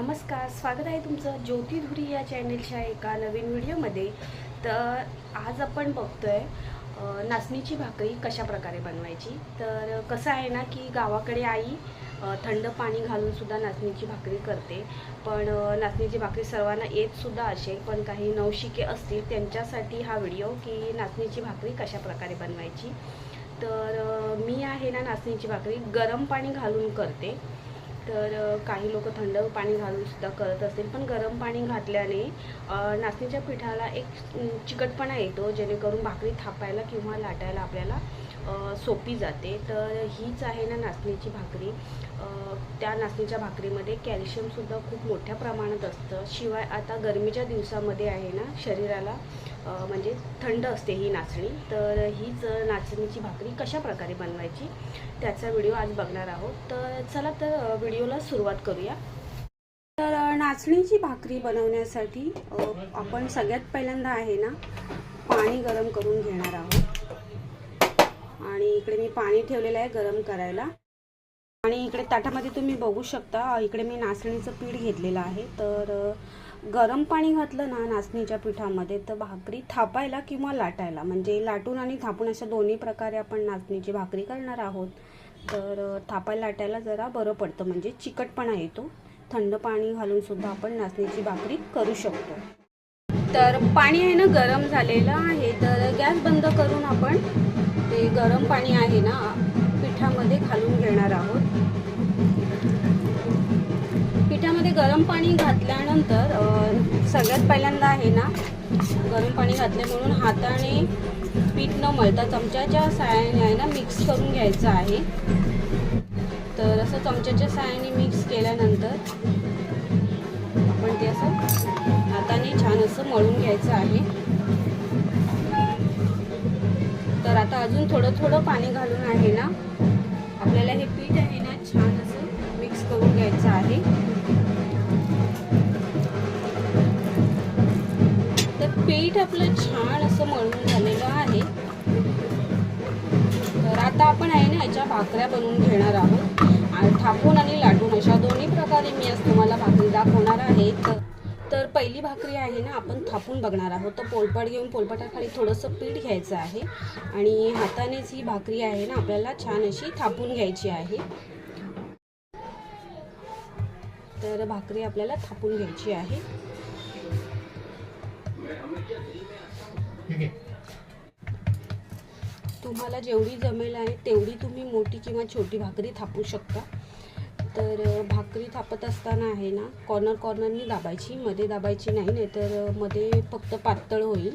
नमस्कार स्वागत आहे तुमचं ज्योती धुरी या चॅनेलच्या एका नवीन व्हिडिओमध्ये. तर आज आपण बघतोय आहे नाचणीची भाकरी कशा प्रकारे बनवायची. तर कसं आहे ना की गावाकडे आई थंड पाणी घालून सुद्धा नाचणीची भाकरी करते. पण नाचणीची भाकरी सर्वांना येतसुद्धा असेल पण काही नवशिके असतील त्यांच्यासाठी हा व्हिडिओ की नाचणीची भाकरी कशा प्रकारे बनवायची. तर मी आहे ना नाचणीची भाकरी गरम पाणी घालून करते. तर काही लोक थंड पाणी घालून सुद्धा करत असतील. पण गरम पाणी घातल्याने नाचणीच्या पिठाला एक चिकटपणा येतो जेणेकरून भाकरी थापायला किंवा लाटायला आपल्याला सोपी जाते. तर हीच आहे ना नाचणीची भाकरी. त्या नाचणीच्या भाकरीमध्ये कॅल्शियमसुद्धा खूप मोठ्या प्रमाणात असतं. शिवाय आता गरमीच्या दिवसामध्ये आहे ना शरीराला म्हणजे थंड असते ही नाचणी. तर हीच नाचणीची भाकरी कशा प्रकारे बनवायची त्याचा व्हिडिओ आज बघणार आहोत. तर चला तर व्हिडिओला सुरुवात करूया. तर नाचणीची भाकरी बनवण्यासाठी आपण सगळ्यात पहिल्यांदा आहे ना पाणी गरम करून घेणार आहोत. आणि इकडे मी पाणी ठेवलेलं आहे गरम करायला. आणि इकडे ताटामध्ये तुम्ही बघू शकता इकडे मी नाचणीचं पीठ घेतलेलं आहे. तर गरम पाणी घातलं ना नाचणीच्या पिठामध्ये तर भाकरी थापायला किंवा लाटायला म्हणजे लाटून आणि थापून अशा दोन्ही प्रकारे आपण नाचणीची भाकरी करणार आहोत. तर थापायला लाटायला जरा बरं पडतं म्हणजे चिकटपणा येतो. थंड पाणी घालून सुद्धा आपण नाचणीची भाकरी करू शकतो. तर पाणी आहे ना गरम झालेलं आहे तर गॅस बंद करून आपण ते गरम पाणी आहे ना पिठामध्ये घालून घेणार आहोत. पिठामध्ये गरम पाणी घातल्यानंतर सगळ्यात पहिल्यांदा आहे ना गरम पाणी घातले म्हणून हाताने पीठ न मळता चमच्याच्या साहाय्याने आहे ना मिक्स करून घ्यायचं आहे. तर असं चमच्याच्या साहाय्याने मिक्स केल्यानंतर आपण ते असं हाताने छान असं मळून घ्यायचं आहे. अजून थोडं थोडं पाणी घालून आहे ना. आपल्याला हे पीठ आहे ना छान असं मिक्स करून घ्यायचं आहे. तर पीठ आपलं छान असं मळून झालेलं आहे. तर आता आपण आहे ना याच्या भाकऱ्या बनवून घेणार आहोत. आणि थापून आणि लाटून अशा दोन्ही प्रकारे मी आज तुम्हाला भाकरी दाखवणार आहे. तर पहिली भाकरी आहे ना आपण थापून बघणार आहोत. तर पोलपाट घेऊन पोलपाटाखाली थोडंसं पीठ घ्यायचं आहे. आणि हातानेच ही भाकरी आहे ना आपल्याला छान अशी थापून घ्यायची आहे. तर भाकरी आपल्याला थापून घ्यायची आहे. तुम्हाला जेवढी जमेल आहे तेवढी तुम्ही मोठी किंवा छोटी भाकरी थापू शकता. तर भाकरी थापत असताना आहे ना कॉर्नर कॉर्नरनी दाबायची मध्ये दाबायची नाही नाही तर मध्ये फक्त पातळ होईल.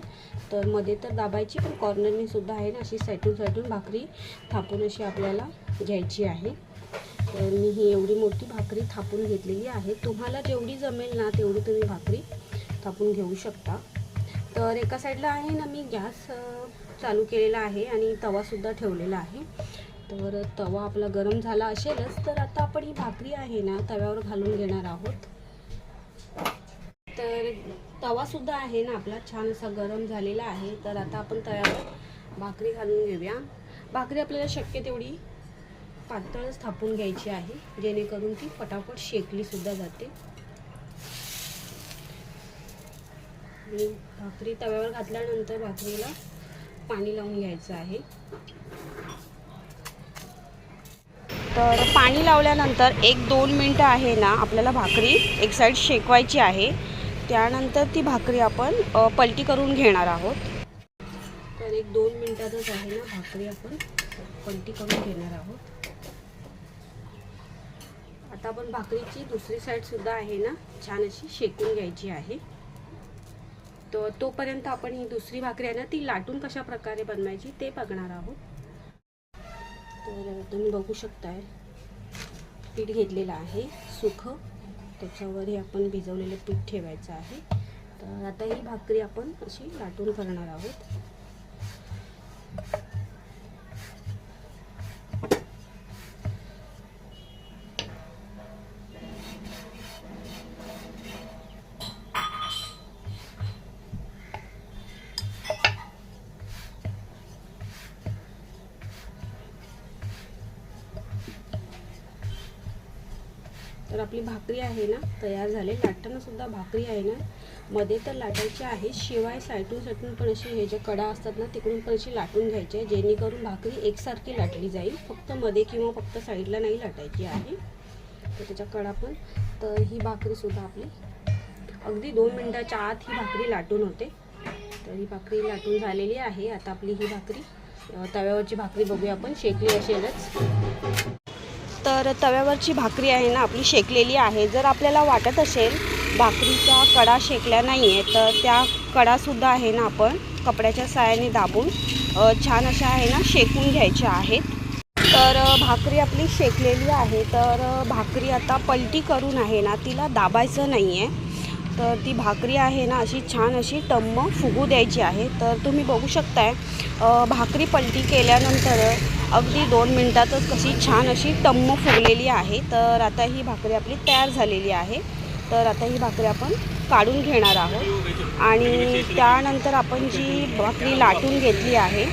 तर मध्ये तर दाबायची पण कॉर्नरनी सुद्धा आहे ना अशी साईटून साईटून भाकरी थापून अशी आपल्याला घ्यायची आहे. तर मी ही एवढी मोठी भाकरी थापून घेतलेली आहे. तुम्हाला जेवढी जमेल ना तेवढी तुम्ही भाकरी थापून घेऊ शकता. तर एका साईडला आहे ना मी गॅस चालू केलेला आहे आणि तवासुद्धा ठेवलेला आहे. तर तवा आपला गरम झाला असेलच तर आता आपण ही भाकरी आहे ना तव्यावर घालून घेणार आहोत. तर तवासुद्धा आहे ना आपला छान असा गरम झालेला आहे. तर आता आपण तव्यावर भाकरी घालून घेऊया. भाकरी आपल्याला शक्य तेवढी पातळ थापून घ्यायची आहे जेणेकरून ती फटाफट शेकली सुद्धा जाते. भाकरी तव्यावर घातल्यानंतर भाकरीला पाणी लावून घ्यायचं आहे. तर पाणी लावल्यानंतर एक दोन मिनटं आहे ना आपल्याला भाकरी एक साईड शेकवायची आहे. त्यानंतर ती भाकरी आपण पलटी करून घेणार आहोत. तर एक दोन मिनटातच आहे ना भाकरी आपण पलटी करून घेणार आहोत. आता आपण भाकरीची दुसरी साईडसुद्धा आहे ना छान अशी शेकून घ्यायची आहे. तर तोपर्यंत आपण ही दुसरी भाकरी आहे ना ती लाटून कशा प्रकारे बनवायची ते बघणार आहोत. तर तुम्ही बघू शकताय. पीठ घेतलेलं आहे सुखं. त्याच्यावर हे आपण भिजवलेलं पीठ ठेवायचं आहे. तर आता ही भाकरी आपण अशी लाटून करणार आहोत. तर आपली भाकरी आहे ना तयार झाली. लाटतानासुद्धा भाकरी आहे ना. मध्ये तर लाटायची आहे. शिवाय साईटून साईटून पण अशी हे जे कडा असतात ना तिकडून पण अशी लाटून घ्यायची आहे. जेणेकरून भाकरी एकसारखी लाटली जाईल. फक्त मध्ये किंवा फक्त साईडला नाही लाटायची आहे. तर त्याच्या कडा पण. तर ही भाकरीसुद्धा आपली. अगदी दोन मिनटाच्या आत ही भाकरी लाटून होते. तर ही भाकरी लाटून झालेली आहे. आता आपली ही भाकरी. तव्यावरची भाकरी बघूया आपण. शेकली असेलच. तर तव्यावरची भाकरी आहे ना आपली शेकलेली आहे. जर आपल्याला वाटत असेल भाकरीचा कडा शेकल्या नाही आहे तर त्या कडासुद्धा आहे ना आपण कपड्याच्या साहाय्याने दाबून छान अशा आहे ना शेकून घ्यायच्या आहेत. तर भाकरी आपली शेकलेली आहे तर भाकरी आता पलटी करून आहे ना तिला दाबायचं नाही आहे तर ती भाकरी आहे ना अशी छान अशी टम्म फुगू द्यायची आहे. तर तुम्ही बघू शकताय भाकरी पलटी केल्यानंतर अगदी दोन मिनटातच कशी छान अशी टम्म फुगलेली आहे. तर आता ही भाकरी आपली तयार झालेली आहे. तर आता ही भाकरी आपण काढून घेणार आहोत. आणि त्यानंतर आपण जी भाकरी लाटून घेतली आहे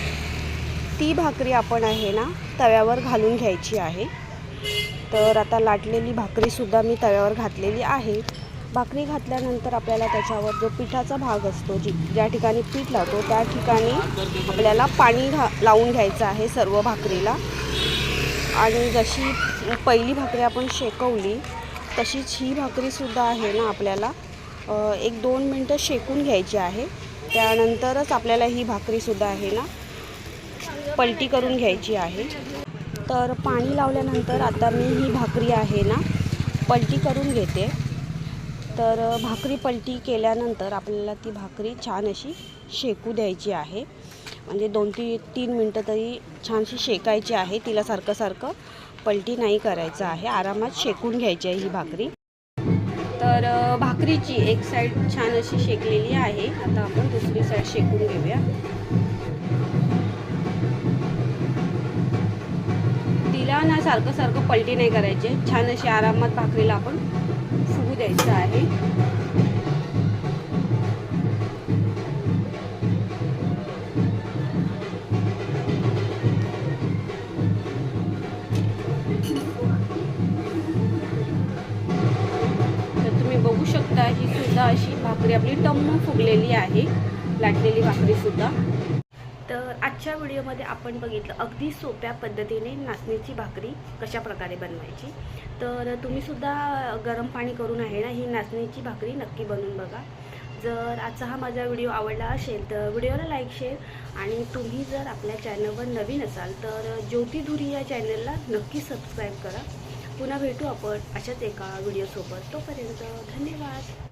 ती भाकरी आपण आहे ना तव्यावर घालून घ्यायची आहे. तर आता लाटलेली भाकरीसुद्धा मी तव्यावर घातलेली आहे. भाकरी घातल्यानंतर आपल्याला त्याच्यावर जो पिठाचा भाग असतो जी ज्या ठिकाणी पीठ लावतो त्या ठिकाणी आपल्याला पाणी घा लावून घ्यायचं आहे सर्व भाकरीला. आणि जशी पहिली भाकरी आपण शेकवली तशीच ही भाकरीसुद्धा आहे ना आपल्याला. एक दोन मिनटं शेकून घ्यायची आहे. त्यानंतरच आपल्याला ही भाकरीसुद्धा आहे ना पलटी करून घ्यायची आहे. तर पाणी लावल्यानंतर आता मी ही भाकरी आहे ना पलटी करून घेते. तर भाकरी पलटी केल्यानंतर आपल्याला ती भाकरी छान अशी शेकू द्यायची आहे. म्हणजे दोन ती तीन मिनटं तरी छानशी शेकायची आहे. तिला सारखं सारखं पलटी नाही करायचं आहे. आरामात शेकून घ्यायची आहे ही भाकरी. तर भाकरीची एक साईड छान अशी शेकलेली आहे. आता आपण दुसरी साईड शेकून घेऊया. तिला ना सारखं सारखं पलटी नाही करायची. छान अशी आरामात भाकरीला आपण द्यायचं आहे. तर तुम्ही बघू शकता ही सुद्धा अशी भाकरी आपली टम्म फुगलेली आहे लाटलेली भाकरी सुद्धा. तर आजच्या व्हिडिओमध्ये आपण बघितलं अगदी सोप्या पद्धतीने नाचणीची भाकरी कशा प्रकारे बनवायची. तर तुम्हीसुद्धा गरम पाणी करून आहे ना ही नाचणीची भाकरी नक्की बनवून बघा. जर आजचा हा माझा व्हिडिओ आवडला असेल तर व्हिडिओला लाईक शेअर आणि तुम्ही जर आपल्या चॅनलवर नवीन असाल तर ज्योती धुरी या चॅनलला नक्की सबस्क्राईब करा. पुन्हा भेटू आपण अशाच एका व्हिडिओसोबत. तोपर्यंत धन्यवाद.